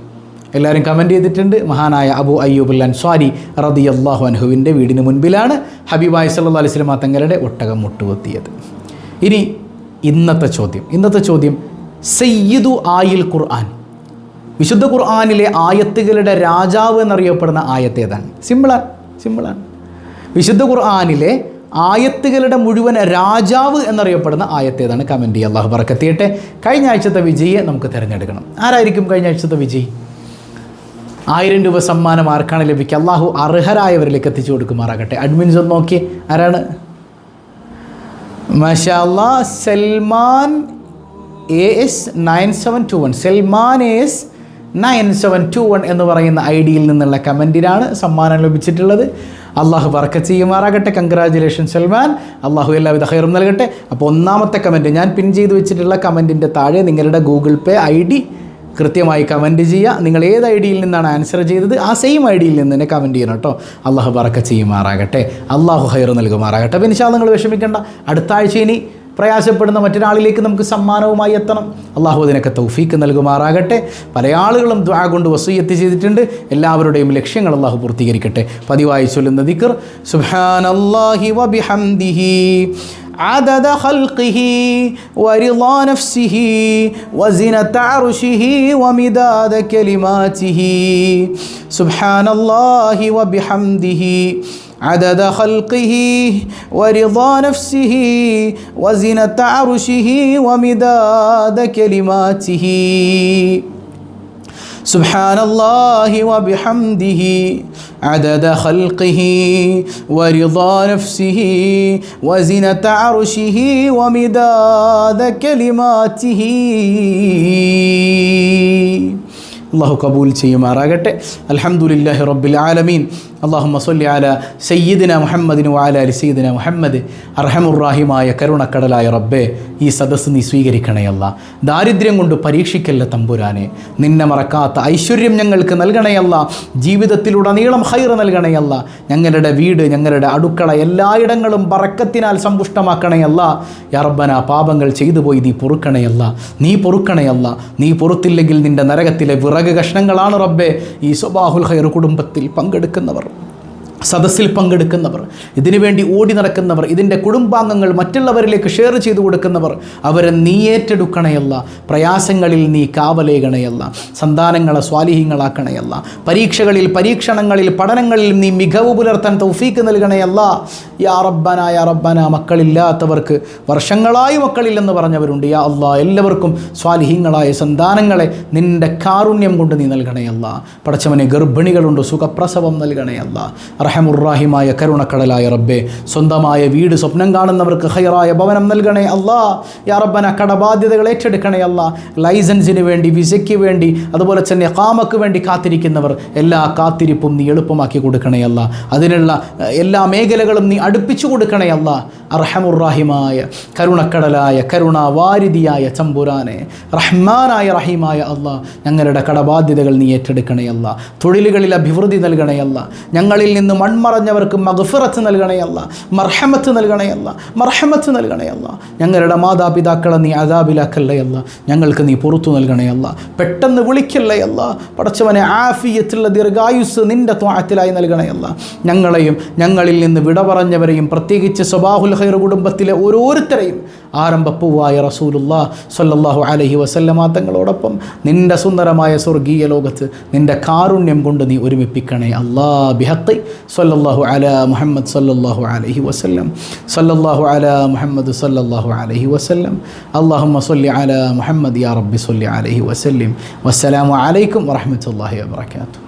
എല്ലാവരും കമന്റ് ചെയ്തിട്ടുണ്ട്. മഹാനായ അബു അയ്യൂബുൽ അൻസ്വാരി റതി അള്ളാഹു അൻഹുവിന്റെ വീടിന് മുൻപിലാണ് ഹബീബായ് സല്ലാ അലൈഹി സ്വലമാ തങ്ങളുടെ ഒട്ടകം മുട്ടുകുത്തിയത്. ഇനി ഇന്നത്തെ ചോദ്യം. ഇന്നത്തെ ചോദ്യം സയ്യിദു ആയിൽ ഖുർആൻ. വിശുദ്ധ ഖുർആാനിലെ ആയത്തുകളുടെ രാജാവ് എന്നറിയപ്പെടുന്ന ആയത്ത് ഏതാണ്? സിമ്പിളാണ് സിമ്പിളാണ് വിശുദ്ധ ഖുർആാനിലെ ആയത്തുകളുടെ മുഴുവൻ രാജാവ് എന്നറിയപ്പെടുന്ന ആയത്തേതാണ് കമന്റ് ചെയ്യുക. അള്ളാഹു പറക്കത്തിയട്ടെ കഴിഞ്ഞ ആഴ്ചത്തെ വിജയിയെ നമുക്ക് തിരഞ്ഞെടുക്കണം. ആരായിരിക്കും കഴിഞ്ഞ ആഴ്ചത്തെ വിജയി? ആയിരം രൂപ സമ്മാനം ആർക്കാണ് ലഭിക്കുക? അള്ളാഹു അർഹരായവരിലേക്ക് എത്തിച്ചു കൊടുക്കുമാറാകട്ടെ. അഡ്മിൻസ് ഒന്ന് നോക്കി ആരാണ്? മഷാല്ല Salman A S nine seven two one. Salman A S nine seven two one എന്ന് പറയുന്ന ഐ ഡിയിൽ നിന്നുള്ള കമന്റിനാണ് സമ്മാനം ലഭിച്ചിട്ടുള്ളത്. അള്ളാഹു വർക്ക് ചെയ്യുമാറാകട്ടെ. കൺഗ്രാജുലേഷൻ സൽമാൻ. അള്ളാഹു എല്ലാവിധ ഹൈറും നൽകട്ടെ. അപ്പോൾ ഒന്നാമത്തെ കമന്റ് ഞാൻ പിൻ ചെയ്ത് വെച്ചിട്ടുള്ള കമന്റിന്റെ താഴെ നിങ്ങളുടെ ഗൂഗിൾ പേ ഐ ഡി കൃത്യമായി കമന്റ് ചെയ്യുക. നിങ്ങൾ ഏത് ഐ ഡിയിൽ നിന്നാണ് ആൻസർ ചെയ്തത് ആ സെയിം ഐ ഡിയിൽ നിന്ന് തന്നെ കമന്റ് ചെയ്യണം കേട്ടോ അള്ളാഹു പറക്ക ചെയ്യുമാറാകട്ടെ. അള്ളാഹു ഹൈർ നൽകുമാറാകട്ടെ. അപ്പോൾ ഇൻഷാ നിങ്ങൾ വിഷമിക്കേണ്ട. അടുത്ത ആഴ്ച ഇനി പ്രയാസപ്പെടുന്ന മറ്റൊരാളിലേക്ക് നമുക്ക് സമ്മാനവുമായി എത്തണം അള്ളാഹു അതിനൊക്കെ തൗഫീക്ക് നൽകുമാറാകട്ടെ പല ആളുകളും ദ്വാ കൊണ്ട് വസൂയത്ത് ചെയ്തിട്ടുണ്ട് എല്ലാവരുടെയും ലക്ഷ്യങ്ങൾ അള്ളാഹു പൂർത്തീകരിക്കട്ടെ പതിവായി ചൊല്ലുന്ന ദിക്കർ സുബ്ഹാനല്ലാഹി വബിഹംദിഹി عدد خلقه ورضا نفسه وزنة عرشه ومداد كلماته سبحان الله وبحمده عدد خلقه ورضا نفسه وزنة عرشه ومداد كلماته سبحان الله وبحمده عدد خلقه ورضا نفسه وزنة عرشه ومداد كلماته അള്ളാഹു കബൂൽ ചെയ്യുമാറാകട്ടെ അൽഹംദുലില്ലാഹി റബ്ബിൽ ആലമീൻ അള്ളാഹുമ്മ സല്ലി ആല സയ്യിദിന മുഹമ്മദിന് ആല അലി സയ്യിദിന മുഹമ്മദ്. അർഹമുറാഹിമായ കരുണക്കടലായ റബ്ബെ ഈ സദസ്സ് നീ സ്വീകരിക്കണയല്ല ദാരിദ്ര്യം കൊണ്ട് പരീക്ഷിക്കല്ല തമ്പുരാനെ. നിന്നെ മറക്കാത്ത ഐശ്വര്യം ഞങ്ങൾക്ക് നൽകണയല്ല ജീവിതത്തിലുടനീളം ഹൈർ നൽകണയല്ല ഞങ്ങളുടെ വീട് ഞങ്ങളുടെ അടുക്കള എല്ലായിടങ്ങളും പറക്കത്തിനാൽ സമ്പുഷ്ടമാക്കണയല്ല യറബന പാപങ്ങൾ ചെയ്തു പോയി നീ പൊറുക്കണയല്ല നീ പൊറുക്കണയല്ല നീ പൊറുത്തില്ലെങ്കിൽ നിന്റെ നരകത്തിലെ വിറക് കഷ്ണങ്ങളാണ് റബ്ബെ. ഈ സ്വബാഹുൽ ഹൈർ കുടുംബത്തിൽ പങ്കെടുക്കുന്നവർ. സദസ്സിൽ പങ്കെടുക്കുന്നവർ ഇതിനുവേണ്ടി ഓടി നടക്കുന്നവർ ഇതിന്റെ കുടുംബാംഗങ്ങൾ മറ്റുള്ളവരിലേക്ക് ഷെയർ ചെയ്തു കൊടുക്കുന്നവർ അവരെ നീ ഏറ്റെടുക്കണയല്ല പ്രയാസങ്ങളിൽ നീ കാവലേകണയല്ല സന്താനങ്ങളെ സ്വാലിഹ്യങ്ങളാക്കണയല്ല പരീക്ഷകളിൽ പരീക്ഷണങ്ങളിൽ പഠനങ്ങളിൽ നീ മികവ് പുലർത്താൻ തൗഫീക്ക് നൽകണയല്ല. യാ റബ്ബന യാ റബ്ബന മക്കളില്ലാത്തവർക്ക് വർഷങ്ങളായി മക്കളില്ലെന്ന് പറഞ്ഞവരുണ്ട്. യാ അള്ളാ എല്ലാവർക്കും സ്വാലിഹ്യങ്ങളായ സന്താനങ്ങളെ നിന്റെ കാരുണ്യം കൊണ്ട് നീ നൽകണയല്ല. പടച്ചവനെ ഗർഭിണികളുണ്ട് സുഖപ്രസവം നൽകണയല്ല. റഹമുറാഹിമായ കരുണക്കടലായ റബ്ബെ സ്വന്തമായ വീട് സ്വപ്നം കാണുന്നവർക്ക് ഹൈറായ ഭവനം നൽകണേ അല്ലാ. യാ റബ്ബന കടബാധ്യതകൾ ഏറ്റെടുക്കണേ അല്ല. ലൈസൻസിന് വേണ്ടി വിസയ്ക്ക് വേണ്ടി അതുപോലെ തന്നെ കാമക്ക് വേണ്ടി കാത്തിരിക്കുന്നവർ എല്ലാ കാത്തിരിപ്പും നീ എളുപ്പമാക്കി കൊടുക്കണേ അല്ല. അതിനുള്ള എല്ലാ മേഖലകളും നീ അടുപ്പിച്ചു കൊടുക്കണേ അല്ല. അർഹമുറാഹിമായ കരുണക്കടലായ കരുണാവാരിതിയായ ചമ്പുരാനെ റഹ്മാനായ റഹീമായ അല്ലാ ഞങ്ങളുടെ കടബാധ്യതകൾ നീ ഏറ്റെടുക്കണേ അല്ല. തൊഴിലുകളിൽ അഭിവൃദ്ധി നൽകണേ അല്ല. ഞങ്ങളിൽ നിന്ന് മൺമറഞ്ഞവർക്ക് മഗ്ഫിറത്ത് നൽകണയല്ല മർഹമത്ത് നൽകണയല്ല മർഹമത്ത് നൽകണയല്ല ഞങ്ങളുടെ മാതാപിതാക്കളെ നീ അതാബിലാക്കല്ലയല്ല ഞങ്ങൾക്ക് നീ പുറത്തു നൽകണയല്ല പെട്ടെന്ന് വിളിക്കല്ലയല്ല പടച്ചവനെ ആഫിയത്തുള്ള ദീർഘായുസ് നിന്റെ ത്വാഴത്തിലായി നൽകണയല്ല ഞങ്ങളെയും ഞങ്ങളിൽ നിന്ന് വിട പറഞ്ഞവരെയും പ്രത്യേകിച്ച് സ്വബാഹുൽ ഹൈർ കുടുംബത്തിലെ ഓരോരുത്തരെയും ആരംഭപ്പൂവായ റസൂലുള്ള സല്ലല്ലാഹു അലൈഹി വസല്ലമ തങ്ങളോടൊപ്പം നിന്റെ സുന്ദരമായ സ്വർഗീയ ലോകത്ത് നിന്റെ കാരുണ്യം കൊണ്ട് നീ ഒരുമിപ്പിക്കണേ. അല്ലാ ബിഹത്തി സല്ലല്ലാഹു അല മുഹമ്മദ് സല്ലല്ലാഹു അലഹി വസല്ലം. സല്ലല്ലാഹു അല മുഹമ്മദ് സല്ലല്ലാഹു അലഹി വസല്ലം. അല്ലാഹുമ്മ സല്ലി അല മുഹമ്മദ് യാ റബ്ബി സല്ലി അലഹി വസല്ലം. വസ്സലാമു അലൈക്കും വറഹ്മത്തുള്ളാഹി വബറകാതുഹു.